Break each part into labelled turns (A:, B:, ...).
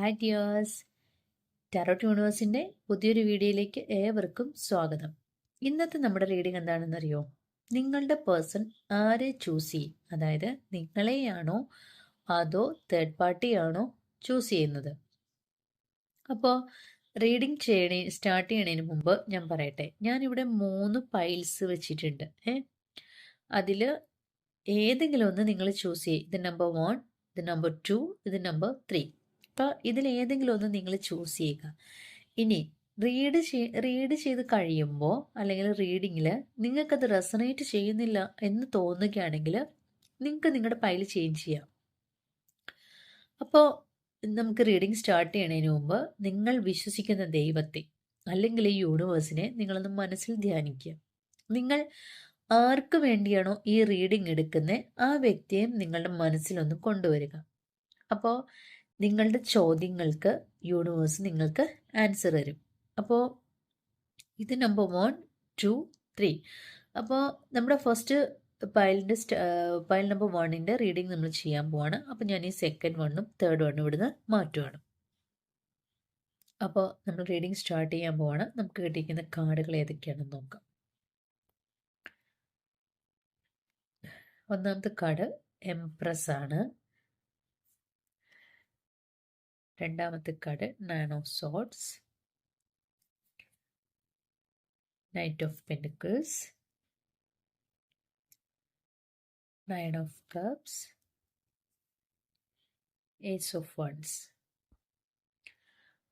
A: Hi dears tarot യൂണിവേഴ്സിന്റെ പുതിയൊരു വീഡിയോയിലേക്ക് ഏവർക്കും സ്വാഗതം. ഇന്നത്തെ നമ്മുടെ റീഡിംഗ് എന്താണെന്നറിയോ? നിങ്ങളുടെ പേഴ്സൺ ആരെ ചൂസ് ചെയ്യും? അതായത് നിങ്ങളെയാണോ അതോ തേർഡ് പാർട്ടിയാണോ ചൂസ് ചെയ്യുന്നത്? അപ്പോൾ റീഡിംഗ് ചെയ്യണേ സ്റ്റാർട്ട് ചെയ്യണതിന് മുമ്പ് ഞാൻ പറയട്ടെ. ഞാനിവിടെ മൂന്ന് പൈൽസ് വെച്ചിട്ടുണ്ട്. ഏ? അതിൽ ഏതെങ്കിലും ഒന്ന് നിങ്ങൾ ചൂസ് ചെയ്യും. ഇത് നമ്പർ വൺ ഇത് നമ്പർ ടു ഇത് നമ്പർ ത്രീ അപ്പോൾ ഇതിലേതെങ്കിലും ഒന്ന് നിങ്ങൾ ചൂസ് ചെയ്യുക. ഇനി റീഡ് റീഡ് ചെയ്ത് കഴിയുമ്പോൾ അല്ലെങ്കിൽ റീഡിങ്ങിൽ നിങ്ങൾക്കത് റെസണേറ്റ് ചെയ്യുന്നില്ല എന്ന് തോന്നുകയാണെങ്കിൽ നിങ്ങൾക്ക് നിങ്ങളുടെ പൈൽ ചേഞ്ച് ചെയ്യാം. അപ്പോൾ നമുക്ക് റീഡിങ് സ്റ്റാർട്ട് ചെയ്യണതിന് മുമ്പ് നിങ്ങൾ വിശ്വസിക്കുന്ന ദൈവത്തെ അല്ലെങ്കിൽ ഈ യൂണിവേഴ്സിനെ നിങ്ങളൊന്ന് മനസ്സിൽ ധ്യാനിക്കുക. നിങ്ങൾ ആർക്ക് വേണ്ടിയാണോ ഈ റീഡിംഗ് എടുക്കുന്നത് ആ വ്യക്തിയെ നിങ്ങളുടെ മനസ്സിലൊന്ന് കൊണ്ടുവരിക. അപ്പോൾ നിങ്ങളുടെ ചോദ്യങ്ങൾക്ക് യൂണിവേഴ്സ് നിങ്ങൾക്ക് ആൻസർ തരും. അപ്പോൾ ഇത് നമ്പർ വൺ ടു ത്രീ അപ്പോൾ നമ്മുടെ ഫസ്റ്റ് പൈലിന്റെ പൈൽ നമ്പർ വണ്ണിന്റെ റീഡിങ് നമ്മൾ ചെയ്യാൻ പോവാണ്. അപ്പോൾ ഞാൻ ഈ സെക്കൻഡ് വണ്ണും തേർഡ് വണ്ണും ഇവിടുന്ന് മാറ്റുവാണ്. അപ്പോൾ നമ്മൾ റീഡിങ് സ്റ്റാർട്ട് ചെയ്യാൻ പോവാണ്. നമുക്ക് കിട്ടിയിരിക്കുന്ന കാർഡുകൾ ഏതൊക്കെയാണെന്ന് നോക്കാം. ഒന്നാമത്തെ കാർഡ് എംപ്രസ് ആണ്. രണ്ടാമത്തെ card nine of swords knight of pentacles nine of cups ace of wands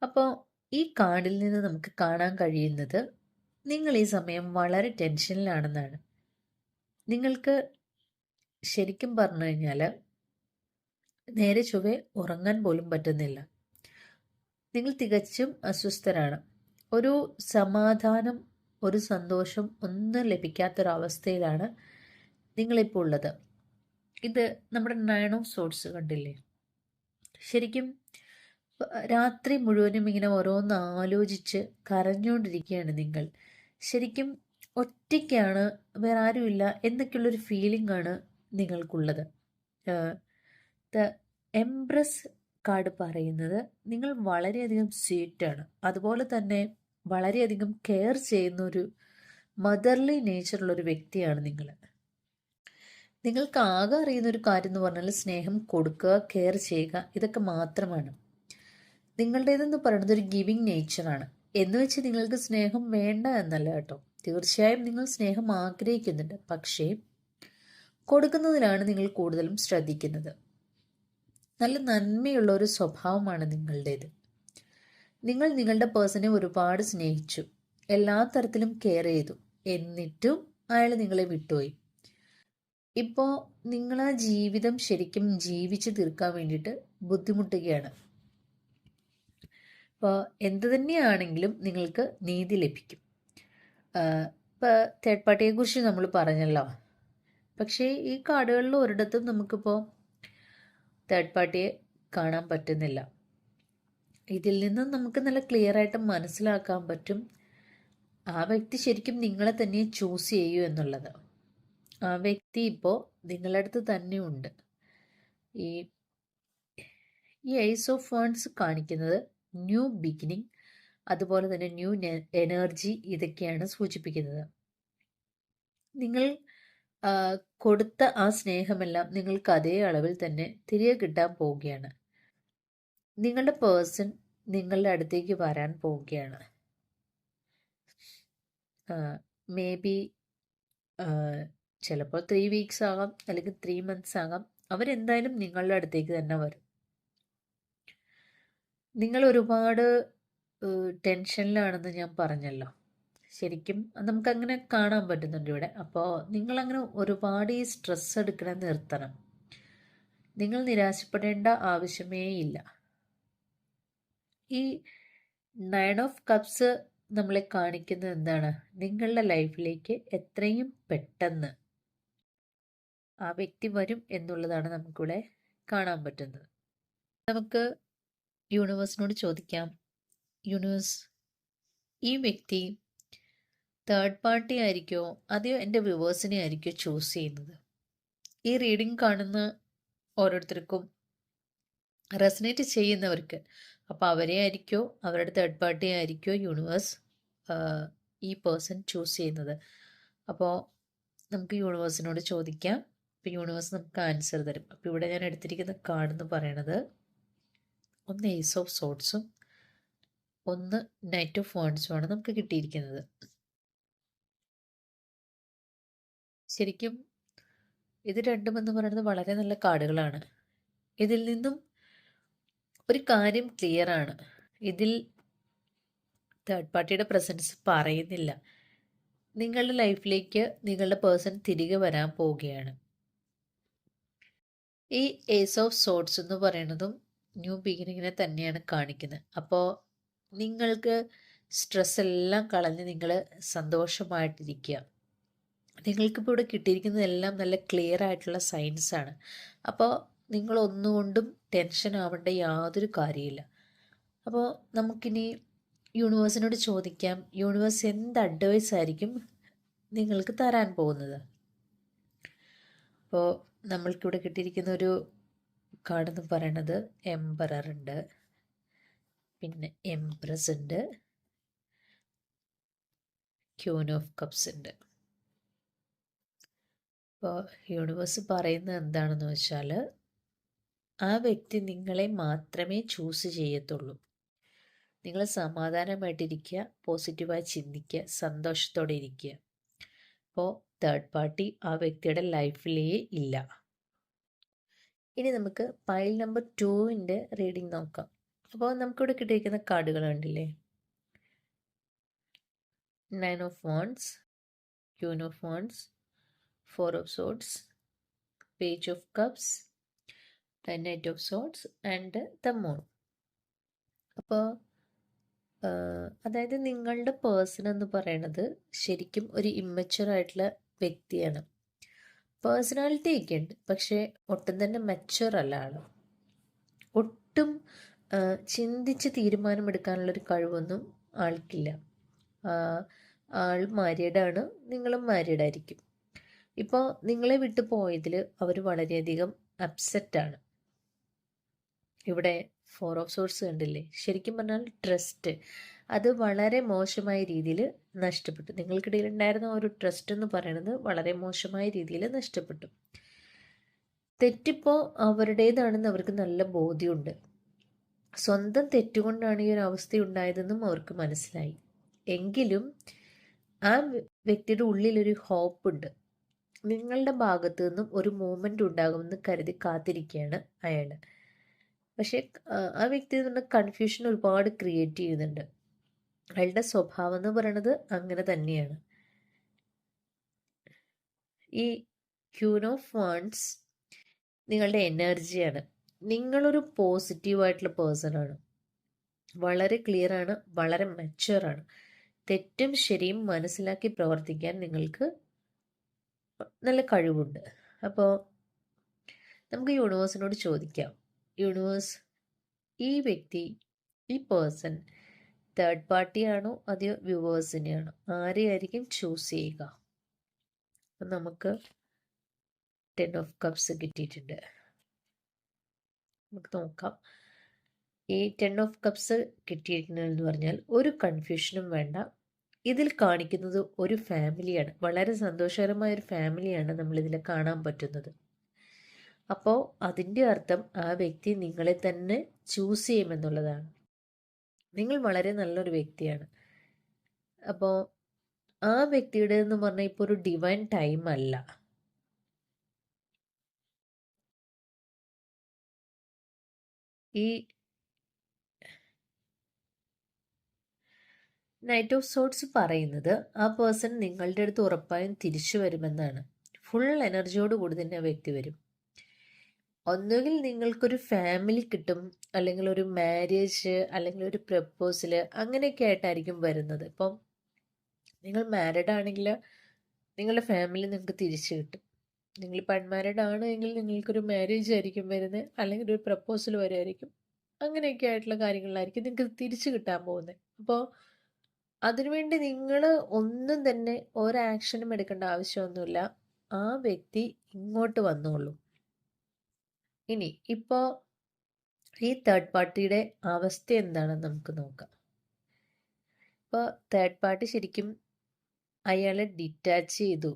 A: അപ്പോൾ ഈ കാർഡിൽ നിന്ന് നമുക്ക് കാണാൻ കഴിയുന്നത് നിങ്ങൾ ഈ സമയം വളരെ ടെൻഷനിലാണെന്നാണ്. നിങ്ങൾക്ക് ശരിക്കും പറഞ്ഞു കഴിഞ്ഞാൽ നേരെ ചൊവ്വെ ഉറങ്ങാൻ പോലും പറ്റുന്നില്ല. നിങ്ങൾ തികച്ചും അസ്വസ്ഥരാണ്. ഒരു സമാധാനം ഒരു സന്തോഷം ഒന്നും ലഭിക്കാത്തൊരവസ്ഥയിലാണ് നിങ്ങളിപ്പോൾ ഉള്ളത്. ഇത് നമ്മുടെ നയൺ ഓഫ് സോട്സ് കണ്ടില്ലേ? ശരിക്കും രാത്രി മുഴുവനും ഇങ്ങനെ ഓരോന്ന് ആലോചിച്ച് കരഞ്ഞുകൊണ്ടിരിക്കുകയാണ് നിങ്ങൾ. ശരിക്കും ഒറ്റയ്ക്കാണ് വേറെ ആരുമില്ല എന്നൊക്കെയുള്ളൊരു ഫീലിംഗ് ആണ് നിങ്ങൾക്കുള്ളത്. ദ എംബ്രസ് കാർഡ് പറയുന്നത് നിങ്ങൾ വളരെയധികം സ്വീറ്റാണ്. അതുപോലെ തന്നെ വളരെയധികം കെയർ ചെയ്യുന്ന ഒരു മദർലി നേച്ചറുള്ള ഒരു വ്യക്തിയാണ് നിങ്ങൾ നിങ്ങൾക്ക് ആകെ അറിയുന്ന ഒരു കാര്യം എന്ന് പറഞ്ഞാൽ സ്നേഹം കൊടുക്കുക കെയർ ചെയ്യുക ഇതൊക്കെ മാത്രമാണ്. നിങ്ങളുടേതെന്ന് പറയുന്നത് ഒരു ഗിവിങ് നേച്ചറാണ്. എന്ന് വെച്ച് നിങ്ങൾക്ക് സ്നേഹം വേണ്ട എന്നല്ല കേട്ടോ. തീർച്ചയായും നിങ്ങൾ സ്നേഹം ആഗ്രഹിക്കുന്നുണ്ട്. പക്ഷേ കൊടുക്കുന്നതിലാണ് നിങ്ങൾ കൂടുതലും ശ്രദ്ധിക്കുന്നത്. നല്ല നന്മയുള്ള ഒരു സ്വഭാവമാണ് നിങ്ങളുടേത്. നിങ്ങൾ നിങ്ങളുടെ പേഴ്സണെ ഒരുപാട് സ്നേഹിച്ചു എല്ലാ തരത്തിലും കെയർ ചെയ്തു എന്നിട്ടും അയാൾ നിങ്ങളെ വിട്ടുപോയി. ഇപ്പോൾ നിങ്ങൾ ആ ജീവിതം ശരിക്കും ജീവിച്ചു തീർക്കാൻ വേണ്ടിയിട്ട് ബുദ്ധിമുട്ടുകയാണ്. ഇപ്പോൾ എന്ത് തന്നെയാണെങ്കിലും നിങ്ങൾക്ക് നീതി ലഭിക്കും. ഇപ്പോൾ തേർഡ് പാർട്ടിയെക്കുറിച്ച് നമ്മൾ പറഞ്ഞല്ലോ. പക്ഷേ ഈ കാർഡുകളിൽ ഒരിടത്തും നമുക്കിപ്പോൾ തേർഡ് പാർട്ടിയെ കാണാൻ പറ്റുന്നില്ല. ഇതിൽ നിന്നും നമുക്ക് നല്ല ക്ലിയർ ആയിട്ട് മനസ്സിലാക്കാൻ പറ്റും ആ വ്യക്തി ശരിക്കും നിങ്ങളെ തന്നെ ചൂസ് ചെയ്യൂ എന്നുള്ളത്. ആ വ്യക്തി ഇപ്പോൾ നിങ്ങളുടെ അടുത്ത് തന്നെ ഉണ്ട്. ഈ ഈ ഐസ് ഓഫ് ഫേൺസ് കാണിക്കുന്നത് ന്യൂ ബിഗിനിങ് അതുപോലെ തന്നെ ന്യൂ എനർജി ഇതൊക്കെയാണ് സൂചിപ്പിക്കുന്നത്. നിങ്ങൾ കൊടുത്ത ആ സ്നേഹമെല്ലാം നിങ്ങൾക്ക് അതേ അളവിൽ തന്നെ തിരികെ കിട്ടാൻ പോവുകയാണ്. നിങ്ങളുടെ പേഴ്സൺ നിങ്ങളുടെ അടുത്തേക്ക് വരാൻ പോവുകയാണ്. മേ ബി ചിലപ്പോൾ ത്രീ വീക്സ് ആകാം അല്ലെങ്കിൽ ത്രീ മന്ത്സ് ആകാം. അവരെന്തായാലും നിങ്ങളുടെ അടുത്തേക്ക് തന്നെ വരും. നിങ്ങൾ ഒരുപാട് ടെൻഷനിലാണെന്ന് ഞാൻ പറഞ്ഞല്ലോ. ശരിക്കും നമുക്കങ്ങനെ കാണാൻ പറ്റുന്നുണ്ട് ഇവിടെ. അപ്പോൾ നിങ്ങളങ്ങനെ ഒരുപാട് ഈ സ്ട്രെസ് എടുക്കണ നിർത്തണം. നിങ്ങൾ നിരാശപ്പെടേണ്ട ആവശ്യമേ ഇല്ല. ഈ നയൻ ഓഫ് കപ്സ് നമ്മളെ കാണിക്കുന്നത് എന്താണ്? നിങ്ങളുടെ ലൈഫിലേക്ക് എത്രയും പെട്ടെന്ന് ആ വ്യക്തി വരും എന്നുള്ളതാണ് നമുക്കിവിടെ കാണാൻ പറ്റുന്നത്. നമുക്ക് യൂണിവേഴ്സിനോട് ചോദിക്കാം. യൂണിവേഴ്സ് ഈ വ്യക്തി തേർഡ് പാർട്ടി ആയിരിക്കോ? അതെയോ എന്റെ വ്യൂവേഴ്സിനെ ആയിരിക്കോ ചൂസ് ചെയ്യുന്നത്? ഈ റീഡിങ് കാണുന്ന ഓരോരുത്തർക്കും റെസനേറ്റ് ചെയ്യുന്നവർക്ക്. അപ്പോൾ അവരെ ആയിരിക്കോ? അവരുടെ തേർഡ് പാർട്ടി ആയിരിക്കോ? യൂണിവേഴ്സ് ഈ പേഴ്സൺ ചൂസ് ചെയ്യുന്നത്. അപ്പോൾ നമുക്ക് യൂണിവേഴ്സിനോട് ചോദിക്കാം. അപ്പോൾ യൂണിവേഴ്സ് നമുക്ക് ആൻസർ തരും. അപ്പോൾ ഇവിടെ ഞാൻ എടുത്തിരിക്കുന്ന കാർഡ് എന്ന് പറയണത് ഒന്ന് ഏസ് ഓഫ് സോട്ട്സും ഒന്ന് നൈറ്റ് ഓഫ് ഫോൺസുമാണ് നമുക്ക് കിട്ടിയിരിക്കുന്നത്. ശരിക്കും ഇത് രണ്ടും എന്ന് പറയുന്നത് വളരെ നല്ല കാർഡുകളാണ്. ഇതിൽ നിന്നും ഒരു കാര്യം ക്ലിയർ ആണ്. ഇതിൽ തേർഡ് പാർട്ടിയുടെ പ്രസൻസ് പറയുന്നില്ല. നിങ്ങളുടെ ലൈഫിലേക്ക് നിങ്ങളുടെ പേഴ്സൺ തിരികെ വരാൻ പോവുകയാണ്. ഈ ഏസ് ഓഫ് സോട്ട്സ് എന്ന് പറയുന്നതും ന്യൂ ബിഗിനിങ്ങിനെ തന്നെയാണ് കാണിക്കുന്നത്. അപ്പോൾ നിങ്ങൾക്ക് സ്ട്രെസ് എല്ലാം കളഞ്ഞ് നിങ്ങൾ സന്തോഷമായിട്ടിരിക്കുക. നിങ്ങൾക്കിപ്പോൾ ഇവിടെ കിട്ടിയിരിക്കുന്നതെല്ലാം നല്ല ക്ലിയർ ആയിട്ടുള്ള സൈൻസ് ആണ്. അപ്പോൾ നിങ്ങൾ ഒന്നുകൊണ്ടും ടെൻഷൻ ആവേണ്ട യാതൊരു കാര്യമില്ല അപ്പോൾ നമുക്കിനി യൂണിവേഴ്സിനോട് ചോദിക്കാം. യൂണിവേഴ്സ് എന്ത് അഡ്വൈസ് ആയിരിക്കും നിങ്ങൾക്ക് തരാൻ പോകുന്നത്? അപ്പോൾ നമ്മൾക്കിവിടെ കിട്ടിയിരിക്കുന്ന ഒരു കാർഡെന്ന് പറയണത് എംബറർ ഉണ്ട്. പിന്നെ എംപ്രസ് ഉണ്ട്. ക്യൂൻ ഓഫ് കപ്സ് ഉണ്ട്. അപ്പോൾ യൂണിവേഴ്സ് പറയുന്നത് എന്താണെന്ന് വെച്ചാൽ ആ വ്യക്തി നിങ്ങളെ മാത്രമേ ചൂസ് ചെയ്യത്തുള്ളൂ. നിങ്ങൾ സമാധാനമായിട്ടിരിക്കുക പോസിറ്റീവായി ചിന്തിക്കുക സന്തോഷത്തോടെ ഇരിക്കുക. അപ്പോൾ തേർഡ് പാർട്ടി ആ വ്യക്തിയുടെ ലൈഫിലേ ഇല്ല. ഇനി നമുക്ക് പൈൽ നമ്പർ ടുവിന്റെ റീഡിംഗ് നോക്കാം. അപ്പോൾ നമുക്കിവിടെ കിട്ടിയിരിക്കുന്ന കാർഡുകൾ കണ്ടില്ലേ? Nine of wands queen of wands four of swords page of cups the knight of swords and the moon അപ്പോൾ അതായത് നിങ്ങളുടെ പേഴ്സൺ എന്ന് പറയണത് ശരിക്കും ഒരു ഇമ്മച്ചുവർ ആയിട്ടുള്ള വ്യക്തിയാണ്. പേഴ്സണാലിറ്റി ഒക്കെ ഉണ്ട് പക്ഷേ ഒട്ടും തന്നെ മെച്ചുവർ അല്ല ആൾ. ഒട്ടും ചിന്തിച്ച് തീരുമാനമെടുക്കാനുള്ളൊരു കഴിവൊന്നും ആൾക്കില്ല. ആൾ മാരീഡാണ് നിങ്ങളും മാരീഡായിരിക്കും ഇപ്പോൾ നിങ്ങളെ വിട്ടു പോയതിൽ അവർ വളരെയധികം അപ്സെറ്റാണ് ഇവിടെ ഫോർ ഓഫ് സോഴ്സ് കണ്ടില്ലേ? ശരിക്കും പറഞ്ഞാൽ ട്രസ്റ്റ് അത് വളരെ മോശമായ രീതിയിൽ നഷ്ടപ്പെട്ടു. നിങ്ങൾക്കിടയിൽ ഉണ്ടായിരുന്ന ഒരു ട്രസ്റ്റ് എന്ന് പറയുന്നത് വളരെ മോശമായ രീതിയിൽ നഷ്ടപ്പെട്ടു. തെറ്റിപ്പോൾ അവരുടേതാണെന്ന് അവർക്ക് നല്ല ബോധ്യമുണ്ട്. സ്വന്തം തെറ്റുകൊണ്ടാണ് ഈ ഒരു അവസ്ഥ ഉണ്ടായതെന്നും അവർക്ക് മനസ്സിലായി. എങ്കിലും ആ വ്യക്തിയുടെ ഉള്ളിലൊരു ഹോപ്പ് ഉണ്ട്. നിങ്ങളുടെ ഭാഗത്തു നിന്നും ഒരു മൂമെന്റ് ഉണ്ടാകുമെന്ന് കരുതി കാത്തിരിക്കുകയാണ് അയാൾ. പക്ഷേ ആ വ്യക്തി തന്നെ കൺഫ്യൂഷൻ ഒരുപാട് ക്രിയേറ്റ് ചെയ്യുന്നുണ്ട്. അയാളുടെ സ്വഭാവം എന്ന് പറയുന്നത് അങ്ങനെ തന്നെയാണ്. ഈ ക്യൂൻ ഓഫ് വാൺസ് നിങ്ങളുടെ എനർജിയാണ് നിങ്ങളൊരു പോസിറ്റീവായിട്ടുള്ള പേഴ്സൺ ആണ്. വളരെ ക്ലിയർ ആണ് വളരെ മെച്ചുവറാണ് തെറ്റും ശരിയും മനസ്സിലാക്കി പ്രവർത്തിക്കാൻ നിങ്ങൾക്ക് നല്ല കഴിവുണ്ട്. അപ്പോൾ നമുക്ക് യൂണിവേഴ്സിനോട് ചോദിക്കാം. യൂണിവേഴ്സ് ഈ വ്യക്തി ഈ പേഴ്സൺ തേർഡ് പാർട്ടിയാണോ അതോ വ്യൂവേഴ്സിനെയാണോ ആരെയായിരിക്കും ചൂസ് ചെയ്യുക? അപ്പം നമുക്ക് ടെൻ ഓഫ് കപ്സ് കിട്ടിയിട്ടുണ്ട്. നമുക്ക് നോക്കാം. ഈ ടെൻ ഓഫ് കപ്സ് കിട്ടിയിരിക്കുന്നതെന്ന് പറഞ്ഞാൽ ഒരു കൺഫ്യൂഷനും വേണ്ട. ഇതിൽ കാണിക്കുന്നത് ഒരു ഫാമിലിയാണ് വളരെ സന്തോഷകരമായ ഒരു ഫാമിലിയാണ് നമ്മളിതിൽ കാണാൻ പറ്റുന്നത്. അപ്പോൾ അതിന്റെ അർത്ഥം ആ വ്യക്തി നിങ്ങളെ തന്നെ ചൂസ് ചെയ്യുമെന്നുള്ളതാണ്. നിങ്ങൾ വളരെ നല്ലൊരു വ്യക്തിയാണ്. അപ്പോൾ ആ വ്യക്തിയുടെ എന്ന് പറഞ്ഞാൽ ഇപ്പോൾ ഒരു ഡിവൈൻ ടൈം അല്ല. ഈ നൈറ്റ് ഓഫ് സോട്ട്സ് പറയുന്നത് ആ പേഴ്സൺ നിങ്ങളുടെ അടുത്ത് ഉറപ്പായും തിരിച്ചു വരുമെന്നാണ്. ഫുൾ എനർജിയോട് കൂടി തന്നെ വ്യക്തി വരും. ഒന്നുകിൽ നിങ്ങൾക്കൊരു ഫാമിലി കിട്ടും അല്ലെങ്കിൽ ഒരു മാരേജ് അല്ലെങ്കിൽ ഒരു പ്രപ്പോസൽ അങ്ങനെയൊക്കെ ആയിട്ടായിരിക്കും വരുന്നത്. ഇപ്പം നിങ്ങൾ മാരീഡ് ആണെങ്കിൽ നിങ്ങളുടെ ഫാമിലി നിങ്ങൾക്ക് തിരിച്ചു കിട്ടും. നിങ്ങൾ അൺമാരീഡ് ആണ് എങ്കിൽ നിങ്ങൾക്കൊരു മാരേജ് ആയിരിക്കും വരുന്നത് അല്ലെങ്കിൽ ഒരു പ്രപ്പോസൽ വരുമായിരിക്കും അങ്ങനെയൊക്കെ ആയിട്ടുള്ള കാര്യങ്ങളിലായിരിക്കും നിങ്ങൾക്ക് തിരിച്ചു കിട്ടാൻ പോകുന്നത്. അപ്പോൾ അതിനുവേണ്ടി നിങ്ങൾ ഒന്നും തന്നെ ഒരു ആക്ഷനും എടുക്കേണ്ട ആവശ്യമൊന്നുമില്ല. ആ വ്യക്തി ഇങ്ങോട്ട് വന്നോളൂ. ഇനി ഇപ്പോൾ ഈ തേർഡ് പാർട്ടിയുടെ അവസ്ഥ എന്താണെന്ന് നമുക്ക് നോക്കാം. ഇപ്പോൾ തേർഡ് പാർട്ടി ശരിക്കും അയാളെ ഡിറ്റാച്ച് ചെയ്തു.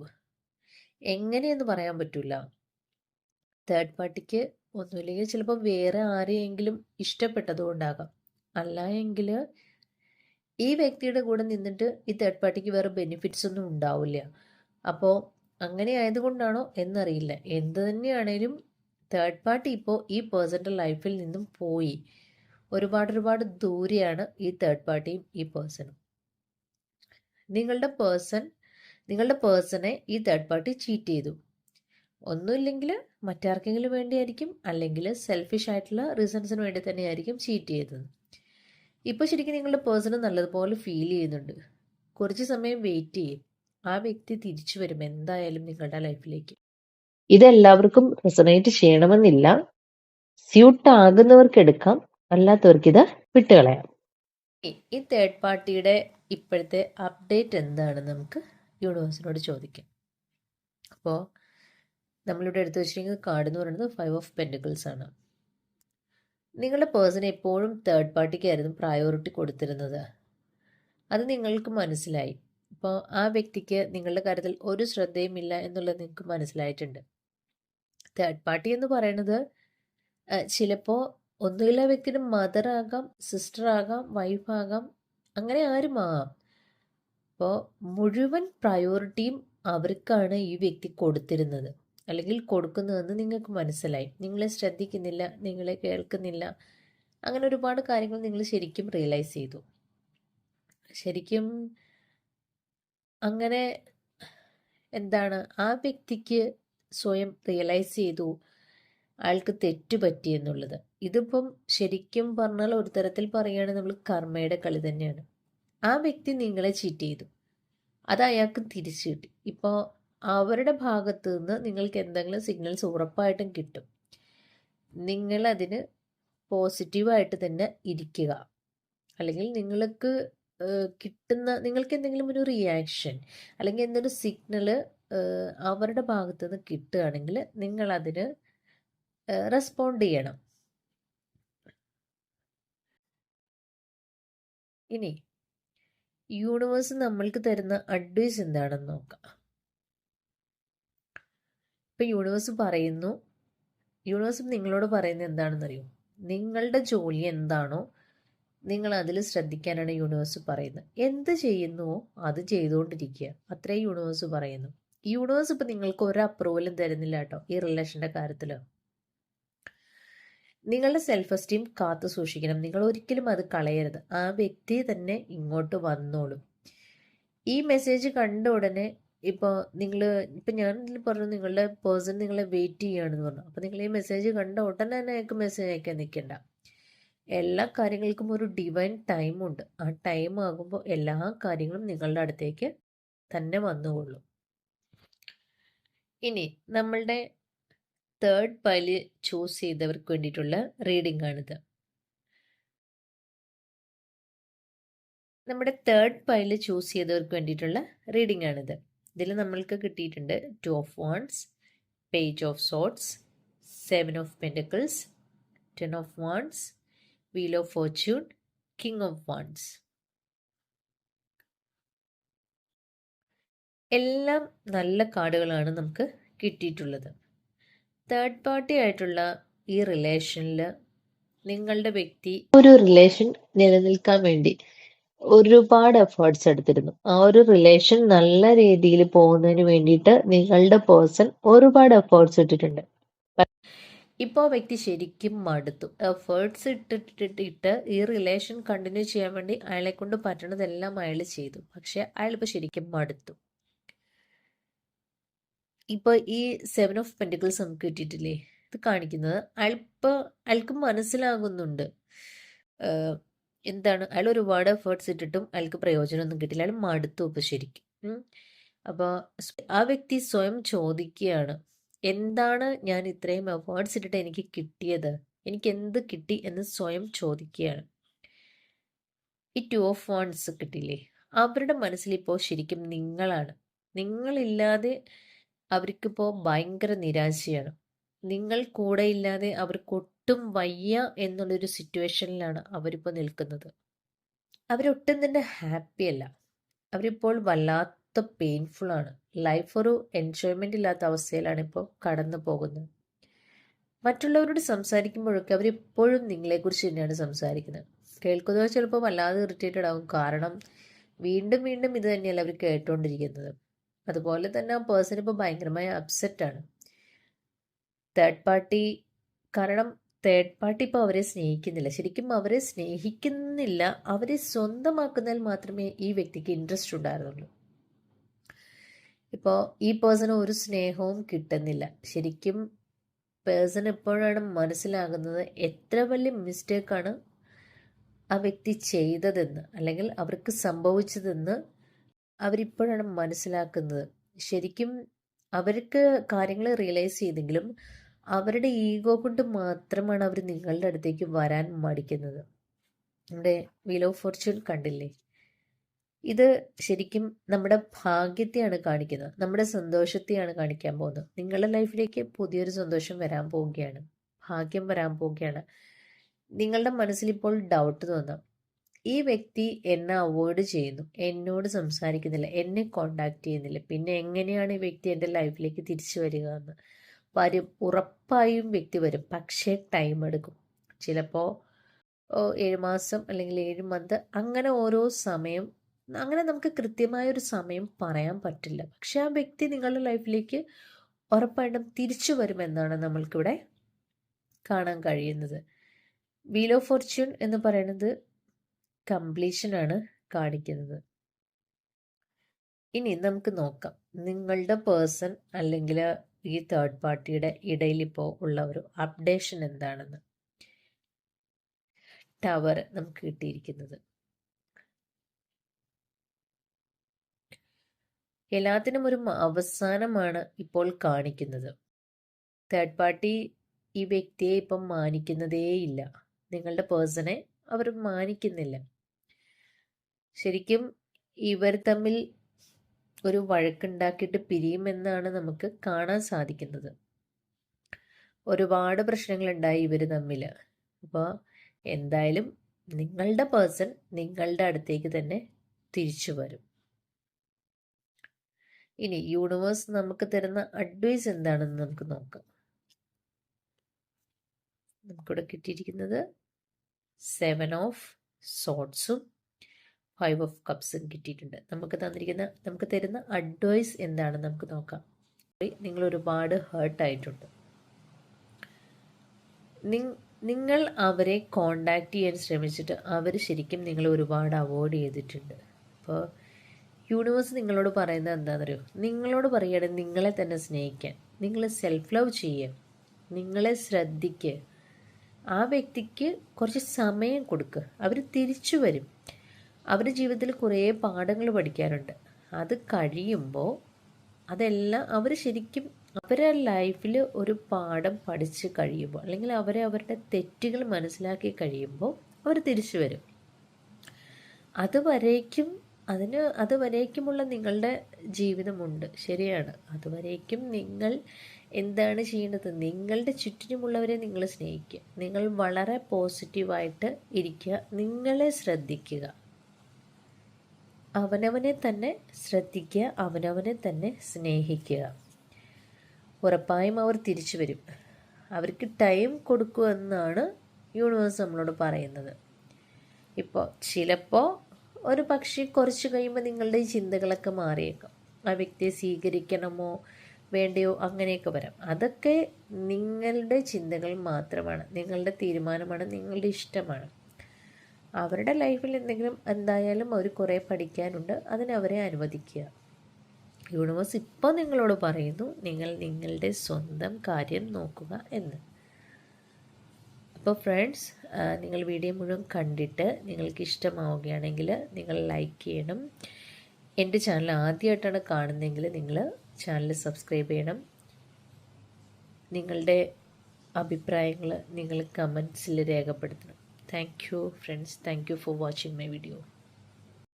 A: എങ്ങനെയെന്ന് പറയാൻ പറ്റില്ല തേർഡ് പാർട്ടിക്ക് ഒന്നുമില്ലെങ്കിൽ ചിലപ്പോൾ വേറെ ആരെയെങ്കിലും ഇഷ്ടപ്പെട്ടതുകൊണ്ടാകാം. അല്ല എങ്കിൽ ഈ വ്യക്തിയുടെ കൂടെ നിന്നിട്ട് ഈ തേർഡ് പാർട്ടിക്ക് വേറെ ബെനിഫിറ്റ്സ് ഒന്നും ഉണ്ടാവില്ല. അപ്പോൾ അങ്ങനെ ആയതുകൊണ്ടാണോ എന്നറിയില്ല. എന്ത് തന്നെയാണേലും തേർഡ് പാർട്ടി ഇപ്പോൾ ഈ പേഴ്സന്റെ ലൈഫിൽ നിന്നും പോയി. ഒരുപാട് ഒരുപാട് ദൂരെയാണ് ഈ തേർഡ് പാർട്ടിയും ഈ പേഴ്സണും നിങ്ങളുടെ പേഴ്സൺ നിങ്ങളുടെ പേഴ്സണെ ഈ തേർഡ് പാർട്ടി ചീറ്റ് ചെയ്തു. ഒന്നുമില്ലെങ്കിൽ മറ്റാർക്കെങ്കിലും വേണ്ടിയായിരിക്കും അല്ലെങ്കിൽ സെൽഫിഷ് ആയിട്ടുള്ള റീസൺസിന് വേണ്ടി തന്നെയായിരിക്കും ചീറ്റ് ചെയ്തത്. ഇപ്പോൾ ശരിക്കും നിങ്ങളുടെ പേഴ്സണ് നല്ലതുപോലെ ഫീൽ ചെയ്യുന്നുണ്ട്. കുറച്ച് സമയം വെയിറ്റ് ചെയ്യും. ആ വ്യക്തി തിരിച്ചു വരും എന്തായാലും നിങ്ങളുടെ ലൈഫിലേക്ക്.
B: ഇതെല്ലാവർക്കും റെസണേറ്റ് ചെയ്യണമെന്നില്ല. സ്യൂട്ട് ആകുന്നവർക്ക് എടുക്കാം അല്ലാത്തവർക്ക് ഇത് വിട്ടുകളയാം.
A: ഈ തേർഡ് പാർട്ടിയുടെ ഇപ്പോഴത്തെ അപ്ഡേറ്റ് എന്താണെന്ന് നമുക്ക് യൂണിവേഴ്സിനോട് ചോദിക്കാം. അപ്പോൾ നമ്മളിവിടെ എടുത്തു വെച്ചിരിക്കുന്ന കാർഡ് എന്ന് പറയുന്നത് ഫൈവ് ഓഫ് പെൻഡിക്കിൾസ് ആണ്. നിങ്ങളുടെ പേഴ്സൺ എപ്പോഴും തേർഡ് പാർട്ടിക്കായിരുന്നു പ്രയോറിറ്റി കൊടുത്തിരുന്നത്. അത് നിങ്ങൾക്ക് മനസ്സിലായി. അപ്പോൾ ആ വ്യക്തിക്ക് നിങ്ങളുടെ കാര്യത്തിൽ ഒരു ശ്രദ്ധയും ഇല്ല എന്നുള്ളത് നിങ്ങൾക്ക് മനസ്സിലായിട്ടുണ്ട്. തേർഡ് പാർട്ടി എന്ന് പറയുന്നത് ചിലപ്പോൾ ഒന്നുമില്ല വ്യക്തിയുടെ മദർ ആകാം സിസ്റ്റർ ആകാം വൈഫ് ആകാം അങ്ങനെ ആരും ആകാം. അപ്പോൾ മുഴുവൻ പ്രയോറിറ്റിയും അവർക്കാണ് ഈ വ്യക്തി കൊടുത്തിരുന്നത്. അല്ലെങ്കിൽ കൊടുക്കുന്നുവെന്ന് നിങ്ങൾക്ക് മനസ്സിലായി. നിങ്ങളെ ശ്രദ്ധിക്കുന്നില്ല നിങ്ങളെ കേൾക്കുന്നില്ല. അങ്ങനെ ഒരുപാട് കാര്യങ്ങൾ നിങ്ങൾ ശരിക്കും റിയലൈസ് ചെയ്തു. ശരിക്കും അങ്ങനെ എന്താണ് ആ വ്യക്തിക്ക് സ്വയം റിയലൈസ് ചെയ്തു അയാൾക്ക് തെറ്റുപറ്റി എന്നുള്ളത്. ഇതിപ്പം ശരിക്കും പറഞ്ഞാൽ ഒരു തരത്തിൽ പറയുകയാണെങ്കിൽ നമ്മൾ കർമ്മയുടെ കളി തന്നെയാണ്. ആ വ്യക്തി നിങ്ങളെ ചീറ്റ് ചെയ്തു. അത് അയാൾക്ക് തിരിച്ചു കിട്ടി. ഇപ്പോൾ അവരുടെ ഭാഗത്തു നിന്ന് നിങ്ങൾക്ക് എന്തെങ്കിലും സിഗ്നൽസ് ഉറപ്പായിട്ടും കിട്ടും. നിങ്ങളതിന് പോസിറ്റീവായിട്ട് തന്നെ ഇരിക്കുക. അല്ലെങ്കിൽ നിങ്ങൾക്ക് കിട്ടുന്ന നിങ്ങൾക്ക് എന്തെങ്കിലും ഒരു റിയാക്ഷൻ അല്ലെങ്കിൽ എന്തൊരു സിഗ്നൽ അവരുടെ ഭാഗത്തു നിന്ന് കിട്ടുകയാണെങ്കിൽ നിങ്ങളതിന് റെസ്പോണ്ട് ചെയ്യണം. ഇനി യൂണിവേഴ്സ് നമ്മൾക്ക് തരുന്ന അഡ്വൈസ് എന്താണെന്ന് നോക്കാം. ഇപ്പം യൂണിവേഴ്സ് പറയുന്നു. യൂണിവേഴ്സ് നിങ്ങളോട് പറയുന്നത് എന്താണെന്നറിയോ നിങ്ങളുടെ ജോലി എന്താണോ നിങ്ങൾ അതിൽ ശ്രദ്ധിക്കാനാണ് യൂണിവേഴ്സ് പറയുന്നത്. എന്ത് ചെയ്യുന്നുവോ അത് ചെയ്തുകൊണ്ടിരിക്കുക. അത്രേ യൂണിവേഴ്സ് പറയുന്നു. യൂണിവേഴ്സ് ഇപ്പം നിങ്ങൾക്ക് ഒരു അപ്രൂവലും തരുന്നില്ല കേട്ടോ ഈ റിലേഷന്റെ കാര്യത്തിൽ നിങ്ങളുടെ സെൽഫ് എസ്റ്റീം കാത്തു സൂക്ഷിക്കണം. നിങ്ങൾ ഒരിക്കലും അത് കളയരുത്. ആ വ്യക്തി തന്നെ ഇങ്ങോട്ട് വന്നോളും. ഈ മെസ്സേജ് കണ്ട ഉടനെ ഇപ്പോൾ നിങ്ങൾ ഇപ്പം ഞാൻ പറഞ്ഞു നിങ്ങളുടെ പേഴ്സൺ നിങ്ങളെ വെയിറ്റ് ചെയ്യുകയാണെന്ന് പറഞ്ഞു. അപ്പോൾ നിങ്ങൾ ഈ മെസ്സേജ് കണ്ട ഉടനെ തന്നെ അയാൾക്ക് മെസ്സേജ് അയക്കാൻ നിൽക്കണ്ട എല്ലാ കാര്യങ്ങൾക്കും ഒരു ഡിവൈൻ ടൈമുണ്ട് ആ ടൈം ആകുമ്പോൾ എല്ലാ കാര്യങ്ങളും നിങ്ങളുടെ അടുത്തേക്ക് തന്നെ വന്നുകൊള്ളും. ഇനി നമ്മളുടെ തേർഡ് പൈൽ ചൂസ് ചെയ്തവർക്ക് വേണ്ടിയിട്ടുള്ള റീഡിംഗ് ആണിത്. നമ്മുടെ തേർഡ് പൈൽ ചൂസ് ചെയ്തവർക്ക് വേണ്ടിയിട്ടുള്ള റീഡിംഗ് ആണിത്. ഇതിൽ നമ്മൾക്ക് കിട്ടിയിട്ടുണ്ട് two of wands page of swords seven of pentacles ten of wands wheel of fortune king of wands എല്ലാം നല്ല കാർഡുകളാണ് നമുക്ക് കിട്ടിയിട്ടുള്ളത്. തേർഡ് പാർട്ടി ആയിട്ടുള്ള ഈ റിലേഷനിൽ നിങ്ങളുടെ വ്യക്തി
B: ഒരു റിലേഷൻ നിലനിൽക്കാൻ വേണ്ടി ഒരുപാട് എഫേർട്സ് എടുത്തിരുന്നു. ആ ഒരു റിലേഷൻ നല്ല രീതിയിൽ പോകുന്നതിന് വേണ്ടിയിട്ട് നിങ്ങളുടെ പേഴ്സൺ ഒരുപാട് എഫേർട്സ് ഇട്ടിട്ടുണ്ട്.
A: ഇപ്പോൾ വ്യക്തി ശരിക്കും മടുത്തു. എഫേർട്സ് ഇട്ടിട്ടിട്ടിട്ട് ഈ റിലേഷൻ കണ്ടിന്യൂ ചെയ്യാൻ വേണ്ടി അയാളെ കൊണ്ട് പറ്റണതെല്ലാം അയാൾ ചെയ്തു. പക്ഷെ അയാൾ ഇപ്പോൾ ശരിക്കും മടുത്തു. ഇപ്പോൾ ഈ സെവൻ ഓഫ് പെന്റിക്കിൾസ് നമുക്ക് കിട്ടിയിട്ടില്ലേ? ഇത് കാണിക്കുന്നത് അയാൾ ഇപ്പോൾ അയാൾക്ക് മനസ്സിലാകുന്നുണ്ട്. എന്താണ്? അയാൾ ഒരുപാട് എഫേർട്സ് ഇട്ടിട്ടും അയാൾക്ക് പ്രയോജനമൊന്നും കിട്ടില്ല. അയാൾ മടുത്തു ഇപ്പോൾ ശരിക്കും. അപ്പോൾ ആ വ്യക്തി സ്വയം ചോദിക്കുകയാണ് എന്താണ് ഞാൻ ഇത്രയും എഫേർട്സ് ഇട്ടിട്ട് എനിക്ക് കിട്ടിയത്? എനിക്ക് എന്ത് കിട്ടി? എന്ന് സ്വയം ചോദിക്കുകയാണ്. ഈ ടു ഓഫ് വൺസ് കിട്ടില്ലേ? അവരുടെ മനസ്സിൽ ഇപ്പോൾ ശരിക്കും നിങ്ങളാണ്. നിങ്ങളില്ലാതെ അവർക്കിപ്പോൾ ഭയങ്കര നിരാശയാണ്. നിങ്ങൾ കൂടെ ഇല്ലാതെ അവർക്കൊട്ടും വയ്യ എന്നുള്ളൊരു സിറ്റുവേഷനിലാണ് അവരിപ്പോൾ നിൽക്കുന്നത്. അവരൊട്ടും തന്നെ ഹാപ്പി അല്ല. അവരിപ്പോൾ വല്ലാത്ത പെയിൻഫുൾ ആണ്. ലൈഫ് ഒരു എൻജോയ്മെന്റ് ഇല്ലാത്ത അവസ്ഥയിലാണ് ഇപ്പോൾ കടന്നു പോകുന്നത്. മറ്റുള്ളവരോട് സംസാരിക്കുമ്പോഴൊക്കെ അവരെപ്പോഴും നിങ്ങളെക്കുറിച്ച് തന്നെയാണ് സംസാരിക്കുന്നത്. കേൾക്കുന്നവർ ചിലപ്പോൾ വല്ലാതെ ഇറിറ്റേറ്റഡ് ആകും കാരണം വീണ്ടും വീണ്ടും ഇത് തന്നെയല്ല അവർ കേട്ടുകൊണ്ടിരിക്കുന്നത് അതുപോലെ തന്നെ ആ പേഴ്സൺ ഇപ്പോൾ ഭയങ്കരമായ അപ്സെറ്റാണ് തേർഡ് പാർട്ടി കാരണം തേർഡ് പാർട്ടി ഇപ്പോൾ അവരെ സ്നേഹിക്കുന്നില്ല. ശരിക്കും അവരെ സ്നേഹിക്കുന്നില്ല. അവരെ സ്വന്തമാക്കുന്നതിൽ മാത്രമേ ഈ വ്യക്തിക്ക് ഇൻട്രസ്റ്റ് ഉണ്ടായിരുന്നുള്ളൂ. ഇപ്പോൾ ഈ പേഴ്സണ് ഒരു സ്നേഹവും കിട്ടുന്നില്ല. ശരിക്കും പേഴ്സൺ എപ്പോഴാണ് മനസ്സിലാകുന്നത് എത്ര വലിയ മിസ്റ്റേക്കാണ് ആ വ്യക്തി ചെയ്തതെന്ന് അല്ലെങ്കിൽ അവർക്ക് സംഭവിച്ചതെന്ന് അവരിപ്പോഴാണ് മനസ്സിലാക്കുന്നത്. ശരിക്കും അവർക്ക് കാര്യങ്ങൾ റിയലൈസ് ചെയ്തെങ്കിലും അവരുടെ ഈഗോ കൊണ്ട് മാത്രമാണ് അവർ നിങ്ങളുടെ അടുത്തേക്ക് വരാൻ മടിക്കുന്നത്. നമ്മുടെ വീൽ ഓഫ് ഫോർച്യൂൺ കണ്ടില്ലേ? ഇത് ശരിക്കും നമ്മുടെ ഭാഗ്യത്തെയാണ് കാണിക്കുന്നത്. നമ്മുടെ സന്തോഷത്തെയാണ് കാണിക്കാൻ പോകുന്നത്. നിങ്ങളുടെ ലൈഫിലേക്ക് പുതിയൊരു സന്തോഷം വരാൻ പോവുകയാണ്. ഭാഗ്യം വരാൻ പോവുകയാണ്. നിങ്ങളുടെ മനസ്സിൽ ഇപ്പോൾ ഡൗട്ട് തോന്നാം. ഈ വ്യക്തി എന്നെ അവോയ്ഡ് ചെയ്യുന്നു. എന്നോട് സംസാരിക്കുന്നില്ല. എന്നെ കോണ്ടാക്ട് ചെയ്യുന്നില്ല. പിന്നെ എങ്ങനെയാണ് ഈ വ്യക്തി എന്റെ ലൈഫിലേക്ക് തിരിച്ചു വരിക എന്ന്? വരും. ഉറപ്പായും വ്യക്തി വരും. പക്ഷേ ടൈം എടുക്കും. ചിലപ്പോൾ ഏഴ് മാസം അല്ലെങ്കിൽ ഏഴ് മന്ത് അങ്ങനെ ഓരോ സമയം അങ്ങനെ നമുക്ക് കൃത്യമായ ഒരു സമയം പറയാൻ പറ്റില്ല. പക്ഷെ ആ വ്യക്തി നിങ്ങളുടെ ലൈഫിലേക്ക് ഉറപ്പായിട്ടും തിരിച്ചു വരുമെന്നാണ് നമ്മൾക്കിവിടെ കാണാൻ കഴിയുന്നത്. വീൽ ഓഫ് ഫോർച്യൂൺ എന്ന് പറയുന്നത് കംപ്ലീഷനാണ് കാണിക്കുന്നത്. ഇനി നമുക്ക് നോക്കാം. നിങ്ങളുടെ പേഴ്സൺ അല്ലെങ്കിൽ ഈ തേർഡ് പാർട്ടിയുടെ ഇടയിൽ ഇപ്പോൾ ഉള്ള ഒരു അപ്ഡേഷൻ എന്താണെന്ന് ടവർ നമുക്ക് കിട്ടിയിരിക്കുന്നത്. എല്ലാത്തിനും ഒരു അവസാനമാണ് ഇപ്പോൾ കാണിക്കുന്നത്. തേർഡ് പാർട്ടി ഈ വ്യക്തിയെ ഇപ്പം മാനിക്കുന്നതേയില്ല നിങ്ങളുടെ പേഴ്സണെ അവർ മാനിക്കുന്നില്ല. ശരിക്കും ഇവർ തമ്മിൽ ഒരു വഴക്കുണ്ടാക്കിയിട്ട് പിരിയുമെന്നാണ് നമുക്ക് കാണാൻ സാധിക്കുന്നത്. ഒരുപാട് പ്രശ്നങ്ങളുണ്ടായി ഇവർ തമ്മിൽ അപ്പോൾ എന്തായാലും നിങ്ങളുടെ പേഴ്സൺ നിങ്ങളുടെ അടുത്തേക്ക് തന്നെ തിരിച്ചു വരും. ഇനി യൂണിവേഴ്സ് നമുക്ക് തരുന്ന അഡ്വൈസ് എന്താണെന്ന് നമുക്ക് നോക്കാം. നമുക്കിവിടെ കിട്ടിയിരിക്കുന്നത് സെവൻ ഓഫ് സോട്ട്സും ഫൈവ് ഓഫ് കപ്സ് കിട്ടിയിട്ടുണ്ട്. നമുക്ക് തന്നിരിക്കുന്ന നമുക്ക് തരുന്ന അഡ്വൈസ് എന്താണെന്ന് നമുക്ക് നോക്കാം. നിങ്ങൾ ഒരുപാട് ഹേർട്ട് ആയിട്ടുണ്ട്. നിങ്ങൾ അവരെ കോണ്ടാക്ട് ചെയ്യാൻ ശ്രമിച്ചിട്ട് അവർ ശരിക്കും നിങ്ങളെ ഒരുപാട് അവോയ്ഡ് ചെയ്തിട്ടുണ്ട്. അപ്പോൾ യൂണിവേഴ്സ് നിങ്ങളോട് പറയുന്നത് എന്താണെന്നറിയോ നിങ്ങളോട് പറയുകയാണെങ്കിൽ നിങ്ങളെ തന്നെ സ്നേഹിക്കാൻ. നിങ്ങൾ സെൽഫ് ലവ് ചെയ്യുക നിങ്ങളെ ശ്രദ്ധിക്കുക ആ വ്യക്തിക്ക് കുറച്ച് സമയം കൊടുക്കുക അവർ തിരിച്ചു വരും. അവരുടെ ജീവിതത്തിൽ കുറേ പാഠങ്ങൾ പഠിക്കാനുണ്ട് അത് കഴിയുമ്പോൾ അതെല്ലാം അവർ ശരിക്കും അവരെ ലൈഫിൽ ഒരു പാഠം പഠിച്ച് കഴിയുമ്പോൾ അല്ലെങ്കിൽ അവരെ അവരുടെ തെറ്റുകൾ മനസ്സിലാക്കി കഴിയുമ്പോൾ അവർ തിരിച്ചു വരും. അതുവരേക്കും അതിന് അതുവരേക്കുമുള്ള നിങ്ങളുടെ ജീവിതമുണ്ട്. ശരിയാണ്. അതുവരേക്കും നിങ്ങൾ എന്താണ് ചെയ്യേണ്ടത്? നിങ്ങളുടെ ചുറ്റിനുമുള്ളവരെ നിങ്ങൾ സ്നേഹിക്കുക. നിങ്ങൾ വളരെ പോസിറ്റീവായിട്ട് ഇരിക്കുക. നിങ്ങളെ ശ്രദ്ധിക്കുക. അവനവനെ തന്നെ ശ്രദ്ധിക്കുക അവനവനെ തന്നെ സ്നേഹിക്കുക. ഉറപ്പായും അവർ തിരിച്ചു വരും. അവർക്ക് ടൈം കൊടുക്കുമെന്നാണ് യൂണിവേഴ്സ് നമ്മളോട് പറയുന്നത്. ഇപ്പോൾ ചിലപ്പോൾ ഒരു പക്ഷി കുറച്ച് കഴിയുമ്പോൾ നിങ്ങളുടെ ചിന്തകളൊക്കെ മാറിയേക്കാം. ആ വ്യക്തിയെ സ്വീകരിക്കണമോ വേണ്ടയോ അങ്ങനെയൊക്കെ വരാം. അതൊക്കെ നിങ്ങളുടെ ചിന്തകൾ മാത്രമാണ്. നിങ്ങളുടെ തീരുമാനമാണ്. നിങ്ങളുടെ ഇഷ്ടമാണ്. അവരുടെ ലൈഫിൽ എന്തെങ്കിലും എന്തായാലും അവർ കുറേ പഠിക്കാനുണ്ട്. അതിനവരെ അനുവദിക്കുക. യൂണിവേഴ്സ് ഇപ്പോൾ നിങ്ങളോട് പറയുന്നു നിങ്ങൾ നിങ്ങളുടെ സ്വന്തം കാര്യം നോക്കുക എന്ന്. അപ്പോൾ ഫ്രണ്ട്സ് നിങ്ങൾ വീഡിയോ മുഴുവൻ കണ്ടിട്ട് നിങ്ങൾക്ക് ഇഷ്ടമാവുകയാണെങ്കിൽ നിങ്ങൾ ലൈക്ക് ചെയ്യണം. എന്റെ ചാനൽ ആദ്യമായിട്ടാണ് കാണുന്നതെങ്കിൽ നിങ്ങൾ ചാനൽ സബ്സ്ക്രൈബ് ചെയ്യണം. നിങ്ങളുടെ അഭിപ്രായങ്ങൾ നിങ്ങൾ കമൻസിൽ രേഖപ്പെടുത്തണം. Thank you friends. Thank you for watching my video.